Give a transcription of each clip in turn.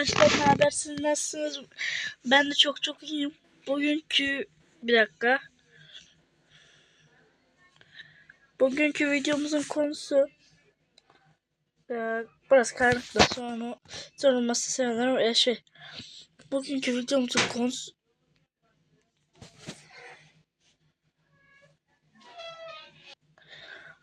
Arkadaşlar ne habersiniz nasılsınız? Ben de çok çok iyiyim. Bugünkü bir dakika. Bugünkü videomuzun konusu e, biraz karanlık da sonra sorulması sevinirim. E, şey, bugünkü videomuzun konusu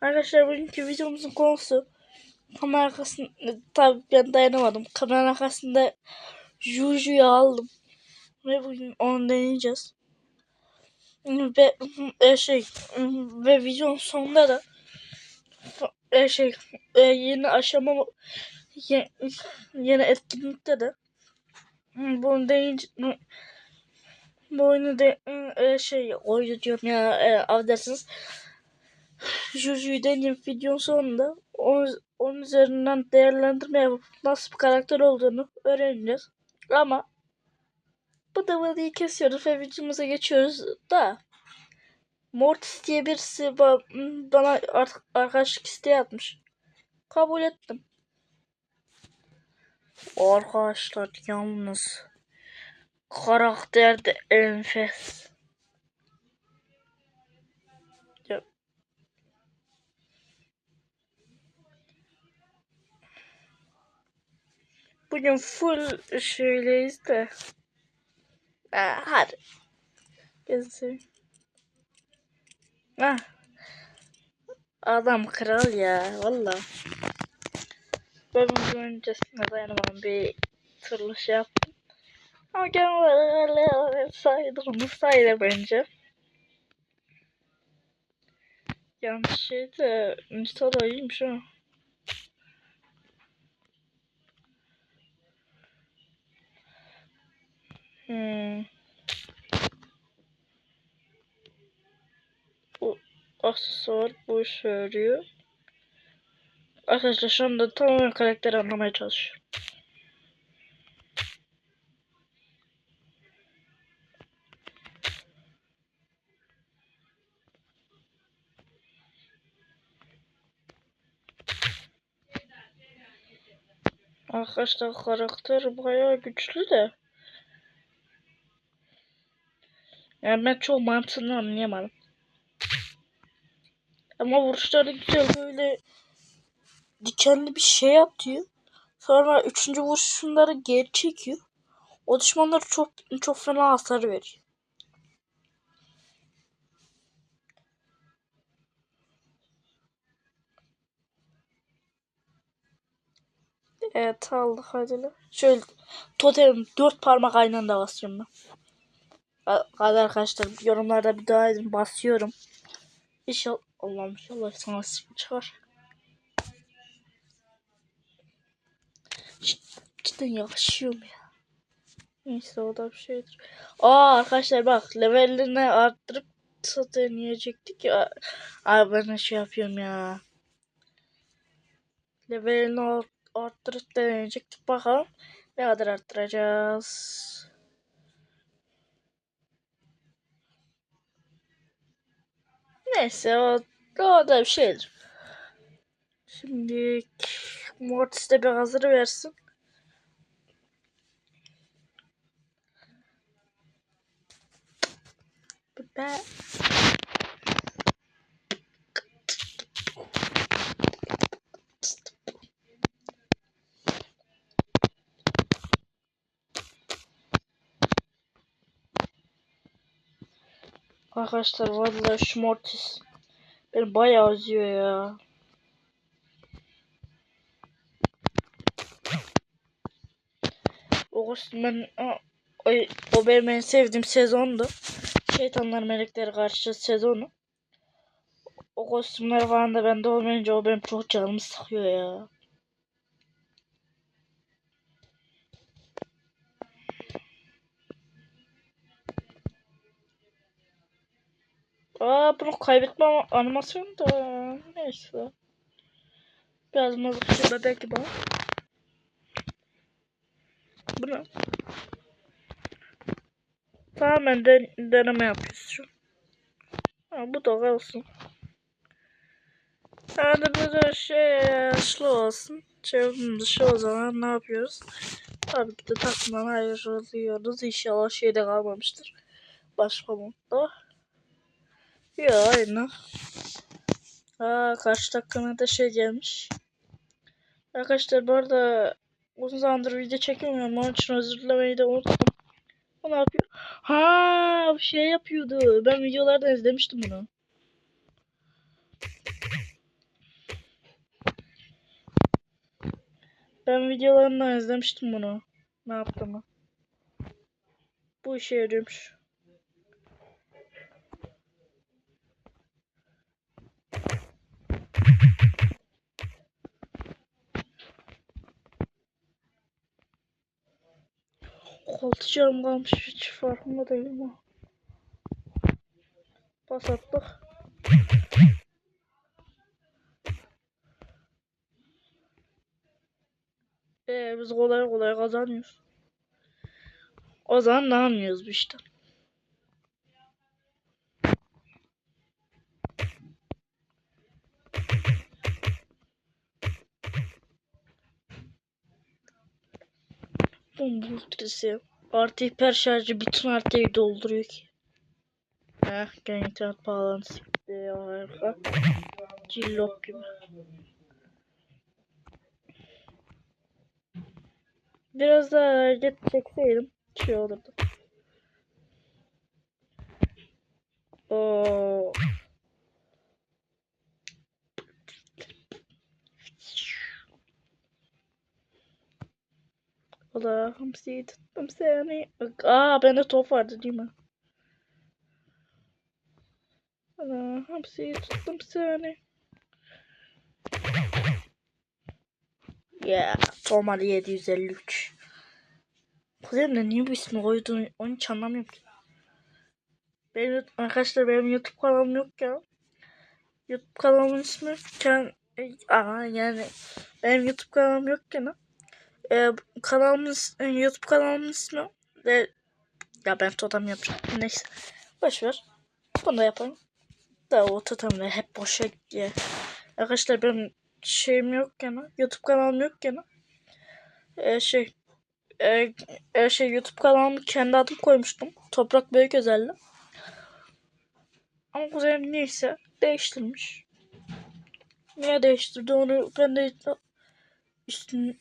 Arkadaşlar bugünkü videomuzun konusu kamera arkasında tabii ben dayanamadım. Kamera arkasında Juju'yu aldım. Ve bugün onu deneyeceğiz. Ve e, şey ve videonun sonunda da e, şey e, yeni aşama yeni, yeni etkinlikte de bunu deneyince bu oyunu de e, şey oyunu diyorum ya e, affedersiniz Juju'yu deneyim videonun sonunda onun, onun üzerinden değerlendirme yapıp nasıl bir karakter olduğunu öğreneceğiz. Ama bu da videoyu kesiyoruz ve videomuza geçiyoruz da Mortis diye birisi ba- bana artık arkadaşlık isteği atmış. Kabul ettim. Arkadaşlar yalnız karakter de enfes. Bugün full şeyleyiz de. Ha, hadi. Gezin. Ah. Adam kral ya valla. Ben bunun öncesine dayanamadım bir türlü şey yaptım. Ama genel sayılır sayılır bence. Yanlış şey de Nisa da iyiymiş. Hmm. Bu aksesuar bu işe yarıyor. Arkadaşlar şu anda tamamen karakteri anlamaya çalışıyorum. Arkadaşlar karakter bayağı güçlü de. Yani ben çok mantığını anlayamadım. Ama vuruşları güzel böyle dikenli bir şey atıyor. Sonra üçüncü vuruşunları geri çekiyor. O düşmanlara çok çok fena hasar veriyor. Evet aldık hadi. Şöyle totem dört parmak aynı anda basıyorum ben. Hadi arkadaşlar yorumlarda bir daha edin basıyorum. İnşallah Allah'ım inşallah sana çıkar. Cid- Cidden yakışıyor mu ya? Neyse o da bir şeydir. Aa arkadaşlar bak levelini arttırıp satın yiyecektik ya. Abi ben de şey yapıyorum ya. Levelini art- arttırıp deneyecektik. Bakalım ne kadar arttıracağız. Neyse o, da bir şeydir. Şimdi Mortis de bir hazır versin. Ben... Arkadaşlar vallahi şu Mortis beni bayağı üzüyor ya. Kostüm ben o, o benim en sevdiğim sezondu. Şeytanlar melekleri karşı sezonu. O kostümler falan da bende olmayınca o benim çok canımı sıkıyor ya. Aa bunu kaybetme animasyonu da neyse. Biraz mızıkçı bebek gibi. Bu ne? Tamamen de deneme yapıyoruz şu. Ha, bu da olsun. Yani böyle şey slow olsun. Çevrim dışı o zaman ne yapıyoruz? Tabii ki de takımdan ayrılıyoruz. İnşallah şeyde kalmamıştır. Başka modda. Ya aynı. Aa kaç dakikana da şey gelmiş. Arkadaşlar bu arada uzun zamandır video çekemiyorum. Onun için özür dilemeyi de unuttum. O ne yapıyor? Ha bir şey yapıyordu. Ben videolardan izlemiştim bunu. Ben videolarından izlemiştim bunu. Ne yaptığımı. Bu işe yarıyormuş. Koltu canım kalmış hiç farkında değilim ha. Pas attık. Ee, biz kolay kolay kazanıyoruz. O zaman ne anlıyoruz bu işte. Bomba ultrisi. Artı hiper şarjı bütün artıyı dolduruyor ki. Heh, gene internet bağlantısı gitti harika. Cillop gibi. Biraz daha hareket çekseydim şey olurdu. Oo. Allah'ım seni tuttum seni. Aa bende top vardı değil mi? Allah'ım seni tuttum seni. Ya yeah, Tomar 753. Kuzenim de niye bu ismi koyduğunu onu hiç anlamıyorum ki. Benim, arkadaşlar benim YouTube kanalım yok ya. YouTube kanalımın ismi Ken... Aa yani benim YouTube kanalım yokken e, kanalımın is- YouTube kanalımın ismi de ya ben totem yapacağım. Neyse. Boş ver. Bunu da yapayım. Da o totemler hep boşa gidiyor. Arkadaşlar benim şeyim yokken YouTube kanalım yokken e, şey e, e, şey YouTube kanalımı kendi adım koymuştum. Toprak Büyük Özelli. Ama kuzenim neyse değiştirmiş. Niye değiştirdi onu ben de üstün,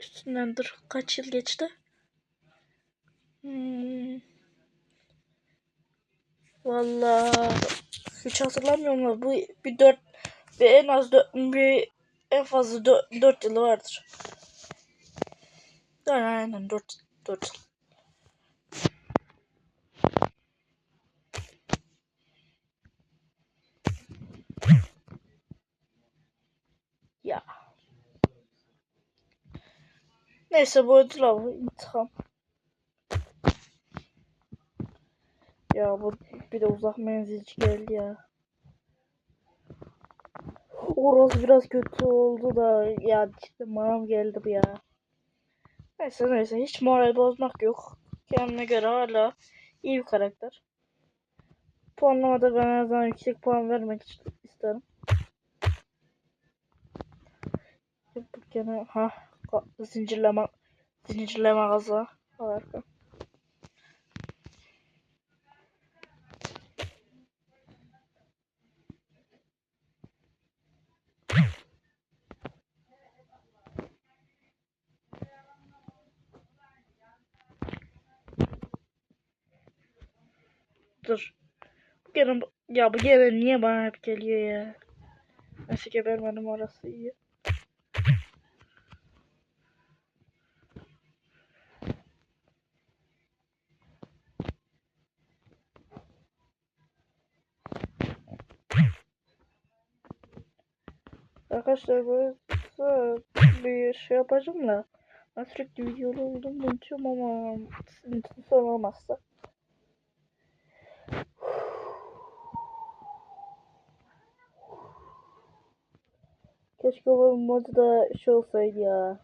üstündendir. Kaç yıl geçti? Hmm. Vallahi hiç hatırlamıyorum ama bu bir dört bir en az dört, bir en fazla dört, dört yılı vardır. Yani aynen dört, dört yıl. Ya. Neyse bu ödül intikam. Ya bu bir de uzak menzilci geldi ya. Orası biraz kötü oldu da ya işte manam geldi bu ya. Neyse neyse hiç moral bozmak yok. Kendine göre hala iyi bir karakter. Puanlamada ben her zaman yüksek puan vermek isterim. Bu gene ha zincirleme zincirleme gaza harika. Dur. Gene ya bu gene niye bana hep geliyor ya? Neyse gebermedim orası iyi. Arkadaşlar böyle bir şey yapacağım da ben sürekli videolu olduğumu unutuyorum ama sorun olmazsa. Keşke bu modu da şey olsaydı ya.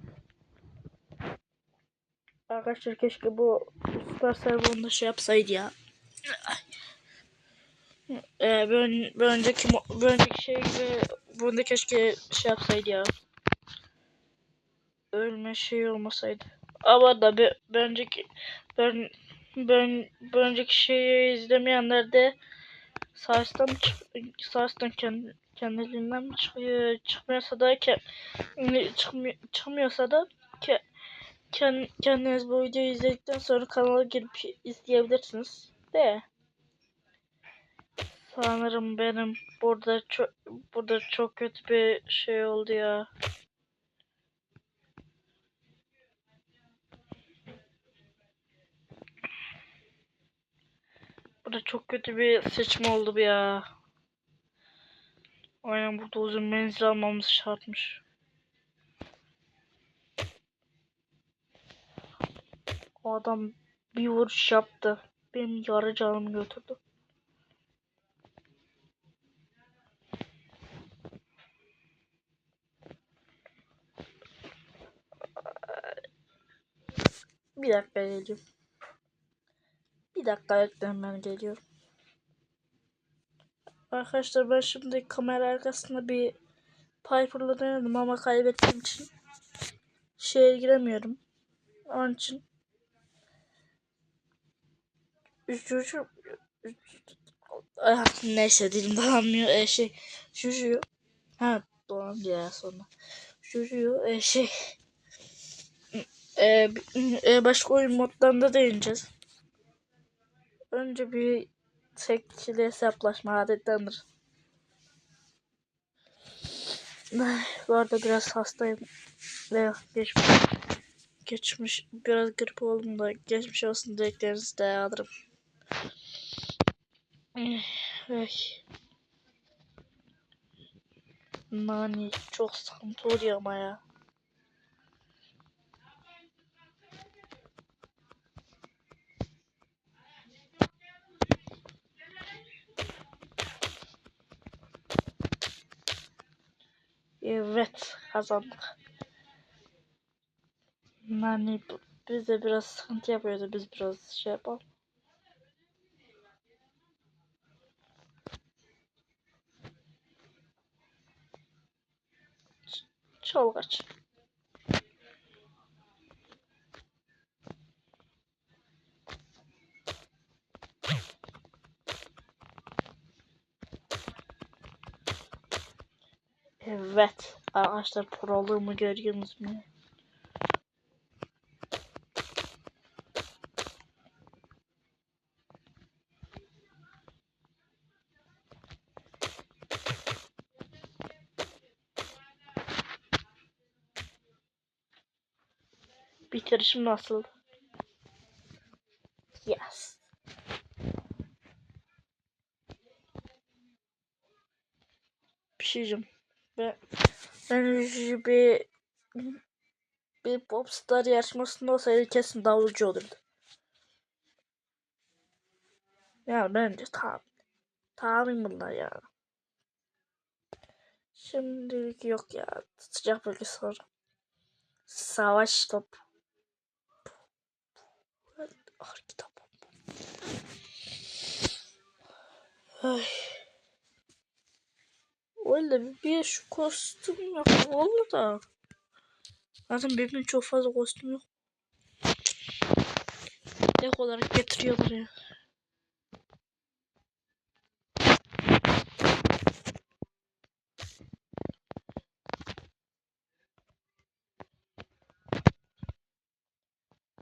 Arkadaşlar keşke bu Supercell bunu da şey yapsaydı ya. Ee, bir, ön- bir önceki bir önceki şey gibi Bunda keşke şey yapsaydı ya. Ölme şey olmasaydı. Ama da bir, önceki ben ben bir önceki şeyi izlemeyenler de Sars'tan Sars'tan kendi, kendiliğinden mi çıkıyor çıkmıyorsa da ke, çıkmıyor, çıkmıyorsa da ke, kend, kendiniz bu videoyu izledikten sonra kanala girip izleyebilirsiniz. De sanırım benim burada çok burada çok kötü bir şey oldu ya. Burada çok kötü bir seçim oldu bu ya. Aynen burada uzun menzil almamız şartmış. O adam bir vuruş yaptı. Benim yarı canımı götürdü. Bir dakika geleceğim. Bir dakika bekleyin ben geliyorum. Arkadaşlar ben şimdi kamera arkasında bir Piper'la denedim ama kaybettiğim için şeye giremiyorum. Onun için Üçüncü Ah, neyse dilim dolanmıyor e, şey Juju ha dolandı ya sonra Juju e, şey e, e, başka oyun modlarında değineceğiz. Önce bir tekli hesaplaşma adettendir. Bu arada biraz hastayım ve geçmiş, geçmiş biraz grip oldum da geçmiş olsun dileklerinizi de alırım. Nani çok oluyor ama ya. Kazandık. Nani bize biraz sıkıntı yapıyordu biz biraz şey yapalım. Çal kaç. Evet. Arkadaşlar proluğumu görüyorsunuz mu? Bitirişim nasıl? Yes. Bir şey diyeceğim. Ben bir bir popstar yarışmasında olsaydı kesin davulcu olurdu. Yani bence tahmin. Tahmin bunlar ya. Şimdilik yok ya. Sıcak bölge sonra. Savaş top. Ay. Öyle bir şu kostüm yok. Valla da. Zaten benim çok fazla kostüm yok. Tek olarak getiriyorlar ya.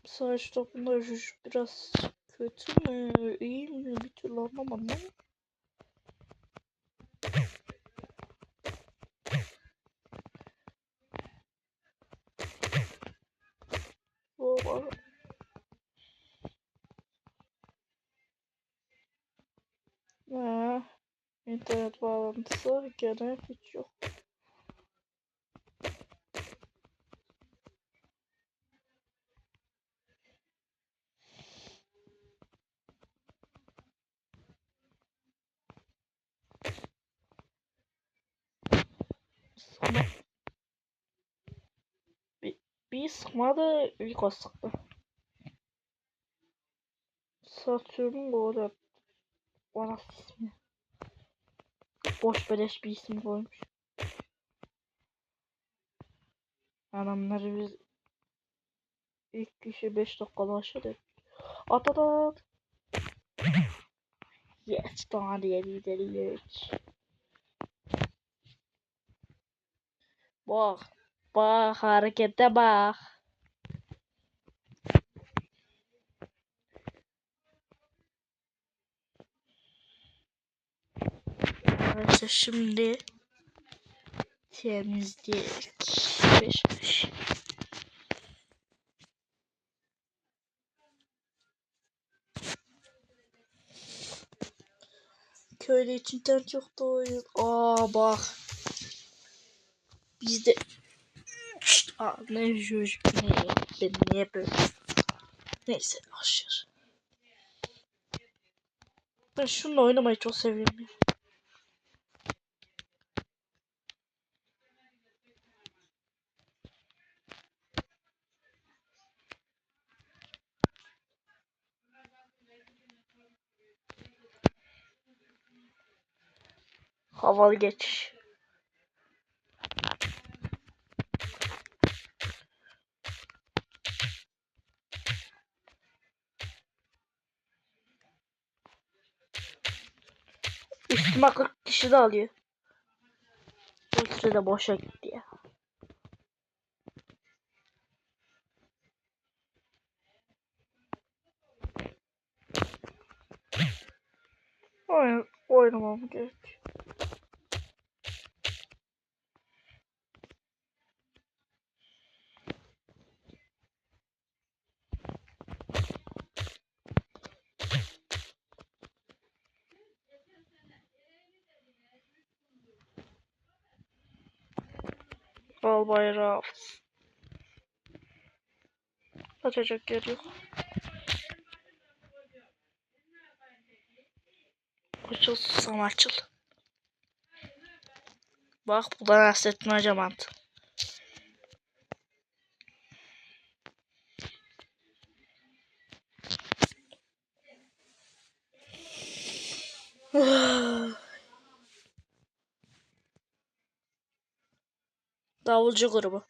Savaş topunda biraz kötü mü, iyi mi bir türlü anlamadım ama. Baba. Ha, internet bağlantısı gene hiç yok. Sana bir, bir sıkmadı ilk o sıktı. Satürn böyle bana ismi. Boş beleş bir isim koymuş. Adamları biz ilk kişi 5 dakikada aşağıda. At at at. Yes, daha diye geç. Bak. Bak harekete bak. Arkadaşlar şimdi temizlik. Beş beş. Köyde hiç internet yoktu oyun. Aa bak. Bizde Aa, ne çocuk ne ben niye böyle neyse aşır. Ben şununla oynamayı çok seviyorum. Havalı geçiş. Üstüme 40 kişi de alıyor. Bu sürede boşa gitti ya. Oyun, oynamam gerek. Al bayrağı. Açacak yer yok. Açıl susam açıl. Bak bu da Nasrettin Hoca mantı. Davulcu grubu.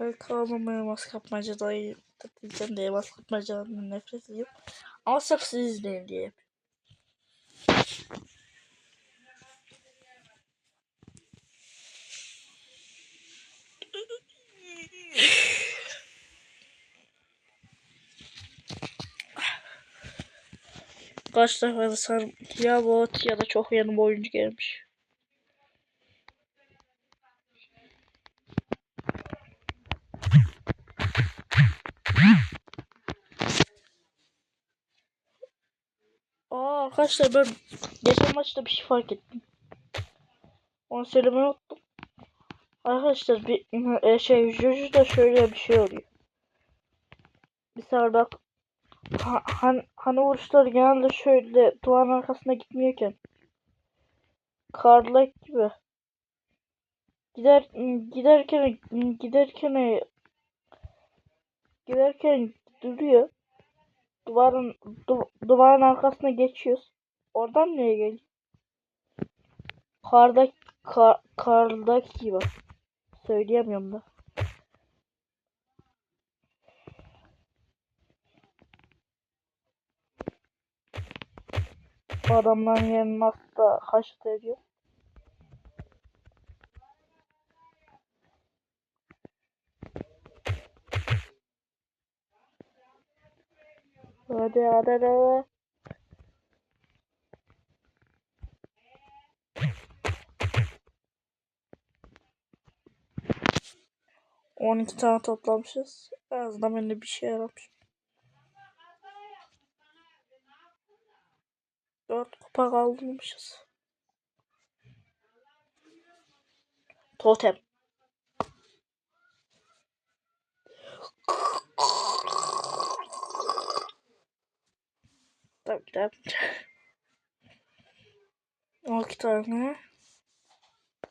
Ben kalmamaya mas kapmaca dayı diyeceğim diye mas kapmacadan nefret ediyorum. Ama sırf siz izleyin diye. Kaç defa sen ya bot ya da çok yanım oyuncu gelmiş. Aa arkadaşlar ben geçen maçta bir şey fark ettim. Onu söylemeyi. Arkadaşlar bir e, şey Juju'da şöyle bir şey oluyor. Mesela bak. Ha, han, hani vuruşlar genelde şöyle duvarın arkasına gitmiyorken. Karlak gibi. Gider giderken giderken giderken duruyor. Duvarın du, duvarın arkasına geçiyoruz oradan neye geliyor? Karda kar, kardaki gibi söyleyemiyorum da adamların yerini nasıl da haşet ediyor. Hadi hadi hadi. On iki tane toplamışız. En azından bende bir şey yaramış. Dört kupa kaldırmışız. Totem. Tabii tabii. 12 tane.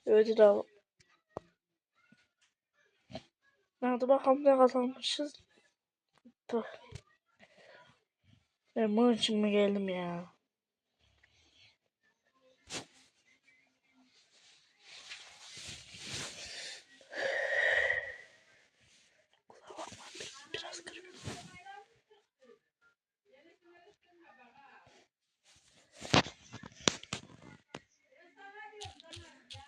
Ödül al. Hadi bakalım ne kazanmışız. Ben bunun için mi geldim ya?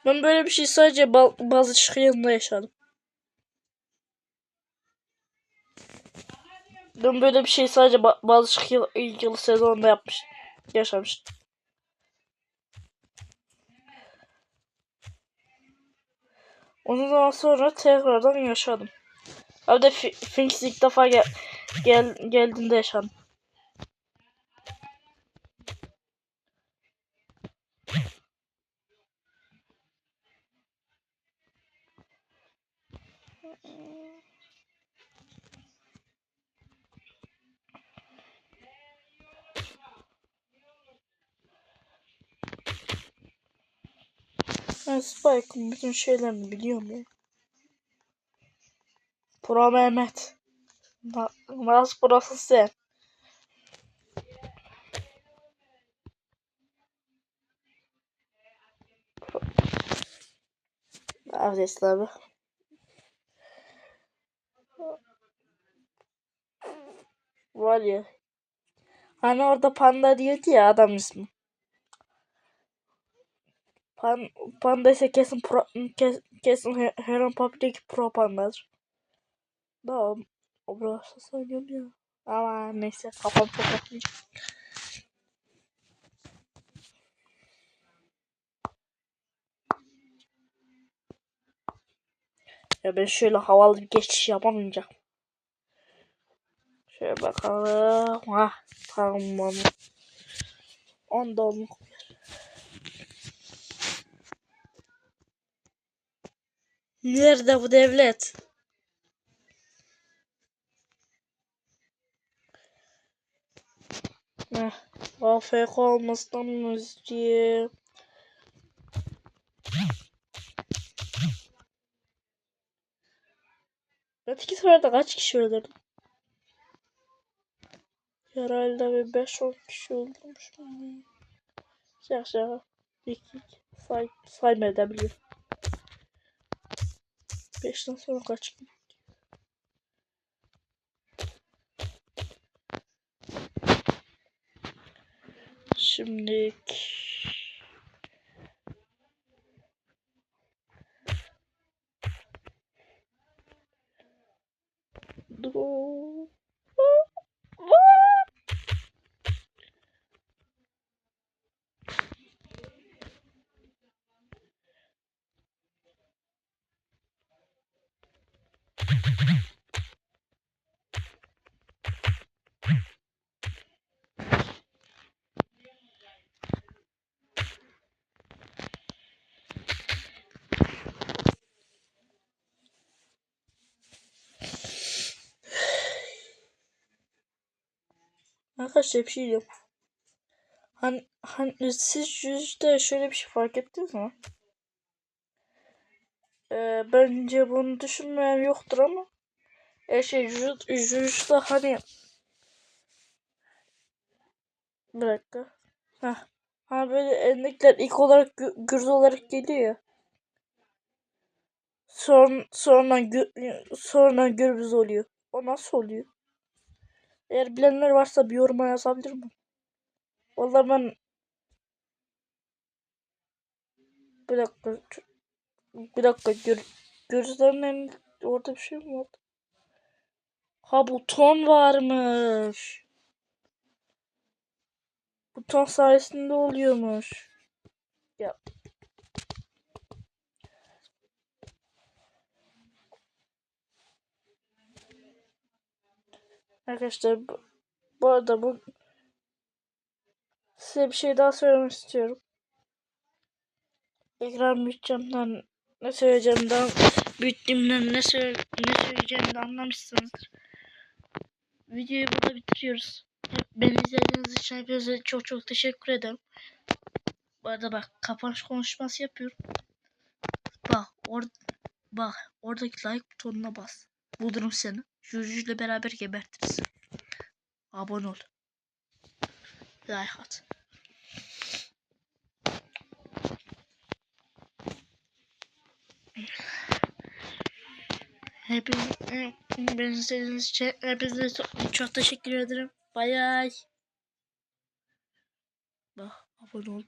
Ben böyle bir şey sadece ba bazı çıkı yanında yaşadım. Ben böyle bir şey sadece ba bazı çıkı ilk yıl sezonunda yapmış. Yaşamıştım. Ondan sonra tekrardan yaşadım. Abi de Fi- Finks ilk defa gel, gel geldiğinde yaşadım. Spike'ın bütün şeylerini biliyorum ya. Pro Mehmet. Na- Nasıl burası sen? Abdest abi. Var ya. Hani orada panda diyordu ya adam ismi. Pan, panda ise kesin pro, kes, kesin He- Heron Public Pro pandadır. Da o, o burası söylüyorum ya. Ama neyse kafam çok atmayacak. Ya ben şöyle havalı bir geçiş yapamayacağım. Şöyle bakalım. Ha tamam. 10 dolmuş. Nerede bu devlet? Heh. AFK olmasından müziği. Ben iki seferde kaç kişi öldürdüm? Herhalde bir 5-10 kişi öldürmüşüm. Şaka şaka. İki, iki. Say, sayma. 5'ten sonra kaç? Şimdi Dur. Arkadaşlar bir şey diyeyim. Hani, hani siz yüzde şöyle bir şey fark ettiniz mi? Ee, bence bunu düşünmeyen yoktur ama e şey yüz, yüzde hani bir dakika. Heh. Ha böyle endekler ilk olarak gü- gürs olarak geliyor ya. Son, sonra gü, sonra gürbüz oluyor. O nasıl oluyor? Eğer bilenler varsa bir yoruma yazabilir mi? Vallahi ben bir dakika bir dakika gör, gürzlerin en orada bir şey mi var? Ha buton varmış. Buton sayesinde oluyormuş. Ya. Arkadaşlar bu, bu arada bu size bir şey daha söylemek istiyorum. Ekran bütçemden ne söyleyeceğimden büyüttüğümden ne, söyle, ne söyleyeceğimi de anlamışsınızdır. Videoyu burada bitiriyoruz. Beni izlediğiniz için hepinize çok çok teşekkür ederim. Bu arada bak kapanış konuşması yapıyorum. Or bak oradaki like butonuna bas. Bulurum seni. Juju ile beraber gebertiriz. Abone ol. Like at. Hepiniz için hepinize çok teşekkür ederim. Bay bay. Bak abone ol.